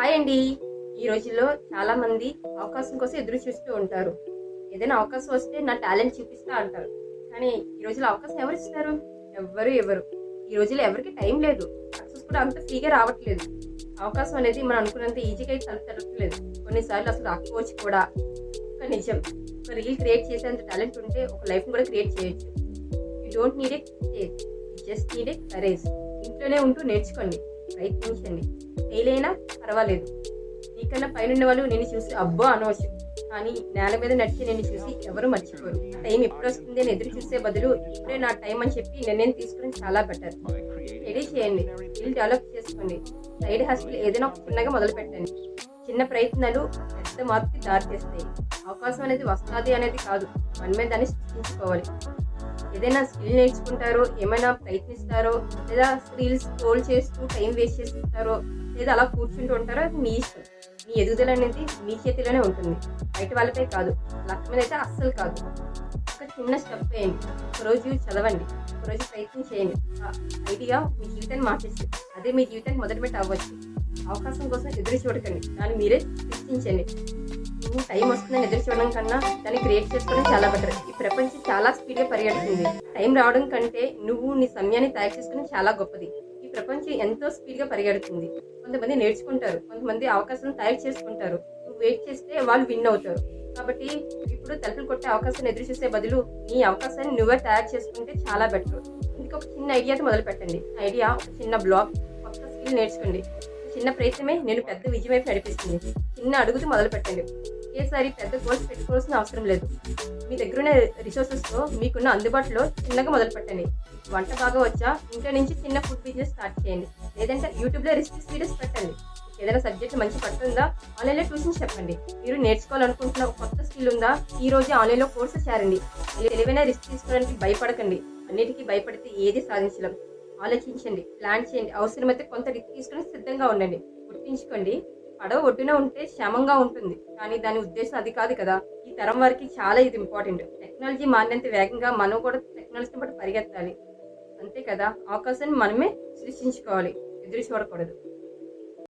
Hi అండి. ఈ రోజుల్లో చాలా మంది అవకాశం కోసం ఎదురు చూస్తూ ఉంటారు. ఏదైనా అవకాశం వస్తే నా టాలెంట్ చూపిస్తా అంటారు. కానీ ఈ రోజుల్లో అవకాశం ఎవరు ఇస్తారు? ఎవ్వరు ఎవరు ఈ రోజుల్లో ఎవరికి టైం లేదు. సక్సెస్ కూడా అంత ఫ్రీగా రావట్లేదు. అవకాశం అనేది మనం అనుకున్నంత ఈజీగా అయితే కొన్నిసార్లు అసలు రాకపోవచ్చు కూడా. ఒక నిజం ఒక రీల్ క్రియేట్ చేసేంత టాలెంట్ ఉంటే ఒక లైఫ్ కూడా క్రియేట్ చేయొచ్చు. You don't need a just need a courage. ఇంట్లోనే ఉంటూ నేర్చుకోండి. ప్రయత్నించండి. ఫెయిల్ అయినా పర్వాలేదు. నీకన్నా పైన వాళ్ళు నేను చూసి అబ్బో అనవచ్చు కానీ నేల మీద నడిచి నేను చూసి ఎవరు మర్చిపోరు. టైం ఎప్పుడు వస్తుంది అని ఎదురు చూసే బదులు ఇప్పుడే నా టైం అని చెప్పి నిర్ణయం తీసుకోవడం చాలా బెటర్. స్టడీ చేయండి. స్కిల్ డెవలప్ చేసుకోండి. సైడ్ హాస్పిటల్ ఏదైనా ఒక చిన్నగా మొదలు పెట్టండి. చిన్న ప్రయత్నాలు పెద్ద మార్పుకి దారి తీస్తాయి అవకాశం అనేది వస్తుంది అనేది కాదు. మనమే దాన్ని సృష్టించుకోవాలి. ఏదైనా స్కిల్ నేర్చుకుంటారో ఏమైనా ప్రయత్నిస్తారో లేదా స్కిల్స్ స్క్రోల్ చేస్తూ టైం వేస్ట్ చేస్తుంటారో లేదా అలా కూర్చుంటూ ఉంటారో అది మీ ఇష్టం. మీ ఎదుగుదల అనేది మీ చేతిలోనే ఉంటుంది. బయట వాళ్ళపై కాదు. లక్ష మీద అయితే అస్సలు కాదు. ఒక చిన్న స్టెప్ వేయండి. ఒకరోజు చదవండి. ఒకరోజు ప్రయత్నం చేయండి. ఐడియా మీ జీవితాన్ని మార్చేస్తుంది. అదే మీ జీవితానికి మొదలుపెట్టి అవ్వచ్చు. అవకాశం కోసం ఎదురు చూడకండి దాన్ని మీరే సృష్టించండి టైం వస్తుందని ఎదురు చూడడం కన్నా దాన్ని క్రియేట్ చేసుకోవడం చాలా బెటర్ ఈ ప్రపంచం చాలా స్పీడ్గా పరిగెడుతుంది. టైం రావడం కంటే నువ్వు నీ సమయాన్ని తయారు చేసుకోవడం చాలా గొప్పది. ఈ ప్రపంచం ఎంతో స్పీడ్గా పరిగెడుతుంది. కొంతమంది నేర్చుకుంటారు. కొంతమంది అవకాశం తయారు చేసుకుంటారు. నువ్వు వెయిట్ చేస్తే వాళ్ళు విన్ అవుతారు. కాబట్టి ఇప్పుడు తలుపులు కొట్టే అవకాశాన్ని ఎదురు చూసే బదులు నీ అవకాశాన్ని నువ్వే తయారు చేసుకుంటే చాలా బెటర్ ఇందుకు ఒక చిన్న ఐడియాతో మొదలు పెట్టండి ఐడియా ఒక చిన్న బ్లాగ్ కొత్త స్కిల్ నేర్చుకోండి. చిన్న ప్రయత్నమే నేను పెద్ద విజయం వైపు నడిపిస్తుంది. చిన్న అడుగుతూ మొదలు పెట్టండి. ఒకేసారి పెద్ద గోల్స్ పెట్టుకోవాల్సిన అవసరం లేదు. మీ దగ్గర ఉన్న రిసోర్సెస్తో మీకున్న అందుబాటులో చిన్నగా మొదలు పెట్టండి. వంట బాగా వచ్చా? ఇంట్లో నుంచి చిన్న ఫుడ్ బిజినెస్ స్టార్ట్ చేయండి. లేదంటే యూట్యూబ్లో రెసిపీస్ వీడియోస్ పెట్టండి. ఏదైనా సబ్జెక్ట్ మంచి పట్టుందా? ఆన్లైన్లో ట్యూషన్స్ చెప్పండి. మీరు నేర్చుకోవాలనుకుంటున్న ఒక కొత్త స్కిల్ ఉందా? ఈ రోజు ఆన్లైన్లో కోర్సెస్ చేరండి. మీరు తెలివైన రిస్క్ తీసుకోవడానికి భయపడకండి. అన్నిటికీ భయపడితే ఏది సాధించలేం. ఆలోచించండి ప్లాన్ చేయండి. అవసరమైతే కొంత రిస్క్ తీసుకుని సిద్ధంగా ఉండండి. గుర్తుంచుకోండి పడవ ఒడ్డున ఉంటే క్షేమంగా ఉంటుంది. కానీ దాని ఉద్దేశం అది కాదు కదా. ఈ తరం వారికి చాలా ఇది ఇంపార్టెంట్ టెక్నాలజీ మారినంత వేగంగా మనం కూడా టెక్నాలజీని బట్టి పరిగెత్తాలి. అంతే కదా. అవకాశాన్ని మనమే సృష్టించుకోవాలి. ఎదురు చూడకూడదు.